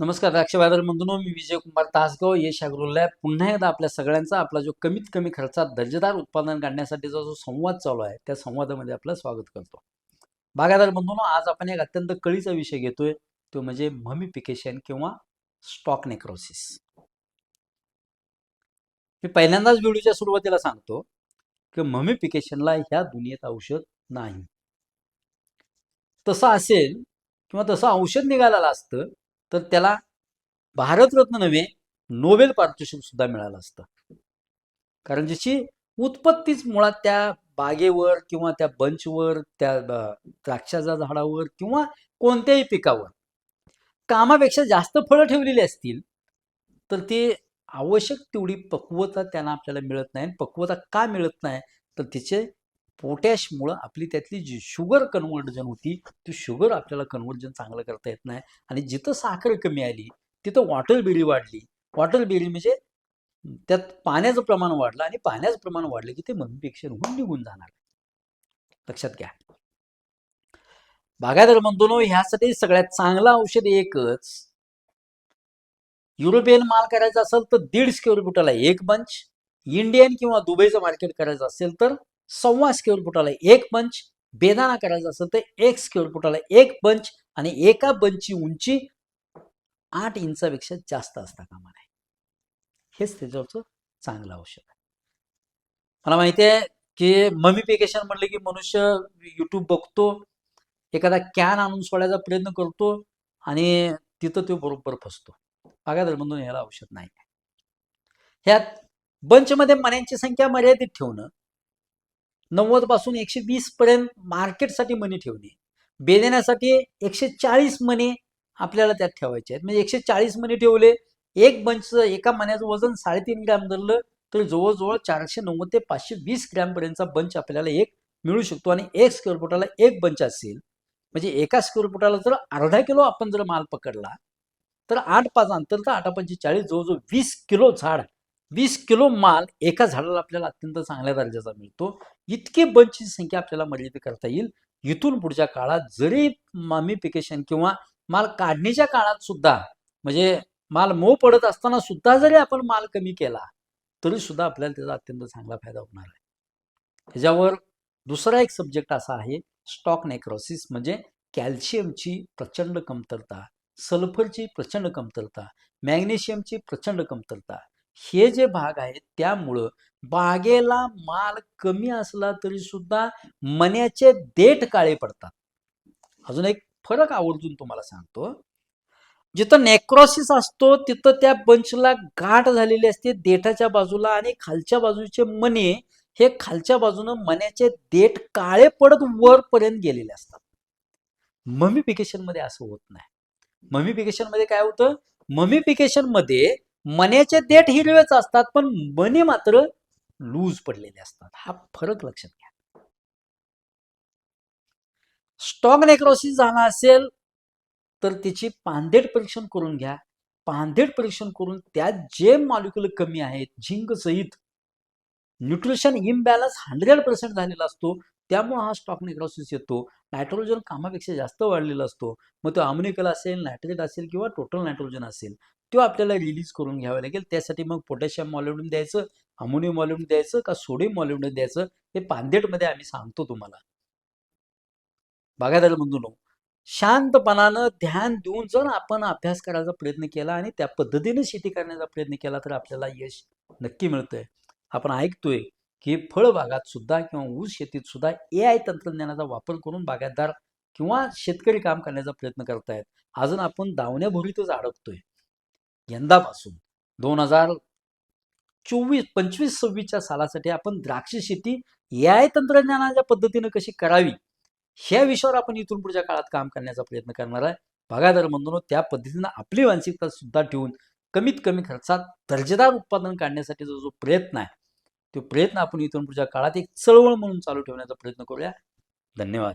नमस्कार द्राक्ष बाजार मी विजय कुमार तासगाव. यश अग्रोलॅब पुन्हा एकदा आपल्या सगळ्यांचा आपला जो कमीत कमी खर्चात दर्जेदार उत्पादन काढण्यासाठीचा जो संवाद चालू आहे त्या संवादामध्ये आपलं स्वागत करतो. बागायदार बंधूंनो आज आपण एक अत्यंत कळीचा विषय घेतोय. तो म्हणजे ममिफिकेशन किंवा स्टॉक नेक्रोसिस मी पहिल्यांदाच व्हिडिओच्या सुरुवातीला सांगतो की ममिफिकेशनला ह्या दुनियेत औषध नाही. तसं असेल किंवा तसं औषध निघालेलं असतं तर त्याला भारतरत्न नव्हे नोबेल पारितोषिक सुद्धा मिळालं असतं. कारण ज्याची उत्पत्तीच मुळात त्या बागेवर किंवा त्या बंचवर त्या द्राक्षाच्या झाडावर किंवा कोणत्याही पिकावर कामापेक्षा जास्त फळं ठेवलेली असतील तर ते आवश्यक तेवढी पक्वता त्यांना आपल्याला मिळत नाही. पक्वता का मिळत नाही? तर तिचे पोटॅशमुळं आपली त्यातली जी शुगर कन्वर्जन होती ती शुगर आपल्याला कन्वर्जन चांगलं करता येत नाही. आणि जिथं साखर कमी आली तिथं वॉटर बेरी वाढली. वॉटर बेरी म्हणजे त्यात पाण्याचं प्रमाण वाढलं आणि पाण्याचं प्रमाण वाढलं की ते मनपेक्षा होऊन निघून जाणार. लक्षात घ्या. बागायदार म्हणतो ना ह्यासाठी सगळ्यात चांगलं औषध एकच. युरोपियन माल करायचा असेल तर दीड स्क्वेअर फुटाला एक बंच इंडियन किंवा दुबईचं मार्केट करायचं असेल तर सव्वा स्क्वेअर फुटाला एक बंच बेदाना करायचा असेल तर एक स्क्वेअर फुटाला एक बंच आणि एका बंचची उंची आठ इंचापेक्षा जास्त असता कामा नये. हेच त्याच्यावरचं चांगलं औषध आहे. मला माहिती आहे की ममिफिकेशन म्हटलं की मनुष्य युट्यूब बघतो एखादा कॅन आणून सोडायचा प्रयत्न करतो आणि तिथं तो बरोबर फसतो. बागायदार म्हणून ह्याला औषध नाही ह्यात बंचमध्ये मण्यांची संख्या मर्यादित ठेवणं नव्वदपासून एकशे वीस पर्यंत मार्केटसाठी मनी ठेवणे बेदेण्यासाठी एकशे चाळीस मणी आपल्याला त्यात ठेवायचे आहेत. म्हणजे एकशे चाळीस मनी ठेवले एक बंचचं एका मण्याचं वजन साडेतीन ग्रॅम धरलं तर जवळजवळ चारशे नव्वद ते पाचशे वीस ग्रॅमपर्यंतचा बंच आपल्याला एक मिळू शकतो आणि एक स्क्वेअर फुटाला एक बंच असेल. म्हणजे एका स्क्वेअर फुटाला जर अर्धा किलो आपण जर माल पकडला तर आठ पाच अंतर तर आठ पंचे चाळीस जवळजवळ वीस किलो झाड वीस किलो माल एका झाडाला आपल्याला अत्यंत चांगल्या दर्जाचा मिळतो. इतकी बंचची संख्या आपल्याला मर्यादित करता येईल. इथून पुढच्या काळात जरी मामिफिकेशन किंवा माल काढणीच्या काळात सुद्धा म्हणजे माल मो पडत असताना सुद्धा जरी आपण माल कमी केला तरी सुद्धा आपल्याला त्याचा अत्यंत चांगला फायदा होणार आहे. ह्याच्यावर दुसरा एक सब्जेक्ट असा आहे स्टॉक नेक्रोसिस म्हणजे कॅल्शियमची प्रचंड कमतरता सल्फरची प्रचंड कमतरता मॅग्नेशियमची प्रचंड कमतरता हे जे भाग आहेत त्यामुळं बागेला माल कमी असला तरी सुद्धा मन्याचे देठ काळे पडतात. अजून एक फरक आवर्जून तुम्हाला सांगतो. जिथं नेक्रोसिस असतो तिथं त्या बंचला गाठ झालेली असते देठाच्या बाजूला आणि खालच्या बाजूचे मने हे खालच्या बाजूनं मन्याचे देठ काळे पडत वरपर्यंत गेलेले असतात. ममिफिकेशनमध्ये असं होत नाही. ममिफिकेशनमध्ये काय होतं? ममिफिकेशनमध्ये मण्याचे देठ हिरवेच असतात पण मने मात्र लूज पडलेले असतात. हा फरक लक्षात घ्या. स्टॉक नेक्रोसिस झाला असेल तर त्याची पांदेट परीक्षण करून घ्या. पांदेट परीक्षण करून त्यात जे मॉलिक्युल कमी आहेत झिंक सहित न्यूट्रिशन इम्बॅलन्स हंड्रेड पर्सेंट झालेला असतो. त्यामुळे हा स्टॉक नेक्रोसिस येतो. नायट्रोजन कामापेक्षा जास्त वाढलेला असतो. मग तो अमोनिकल असेल नायट्रेट असेल किंवा टोटल नायट्रोजन असेल. तो आपल्याला रिलीज करून घ्यावा लागेल. त्यासाठी मग पोटॅशियम मॉलिब्डेनम द्यायचं अमोनियम मॉलिब्डेनम द्यायचं का सोडियम मॉलिब्डेनम द्यायचं हे पांदेटमध्ये आम्ही सांगतो तुम्हाला. बागायदार बंधूंनो शांतपणानं ध्यान देऊन जर आपण अभ्यास करायचा प्रयत्न केला आणि त्या पद्धतीने शेती करण्याचा प्रयत्न केला तर आपल्याला यश नक्की मिळतंय. आपण ऐकतोय की फळबागात सुद्धा किंवा ऊस शेतीत सुद्धा ए आय तंत्रज्ञानाचा वापर करून बागायतदार किंवा शेतकरी काम करण्याचा प्रयत्न करतायत. अजून आपण दावण्याभोरीतच अडकतोय. यंदापासून दोन हजार चोवीस पंचवीस सव्वीसच्या सालासाठी आपण द्राक्ष शेती ए आय तंत्रज्ञानाच्या पद्धतीनं कशी करावी ह्या विषयावर आपण इथून पुढच्या काळात काम करण्याचा प्रयत्न करणार आहे. बागायदार म्हणून त्या पद्धतीनं आपली मानसिकता सुद्धा ठेवून कमीत कमी खर्चात दर्जेदार उत्पादन काढण्यासाठीचा जो प्रयत्न आहे तो प्रयत्न आपण इथून पुढच्या काळात एक चळवळ म्हणून चालू ठेवण्याचा प्रयत्न करूया. धन्यवाद.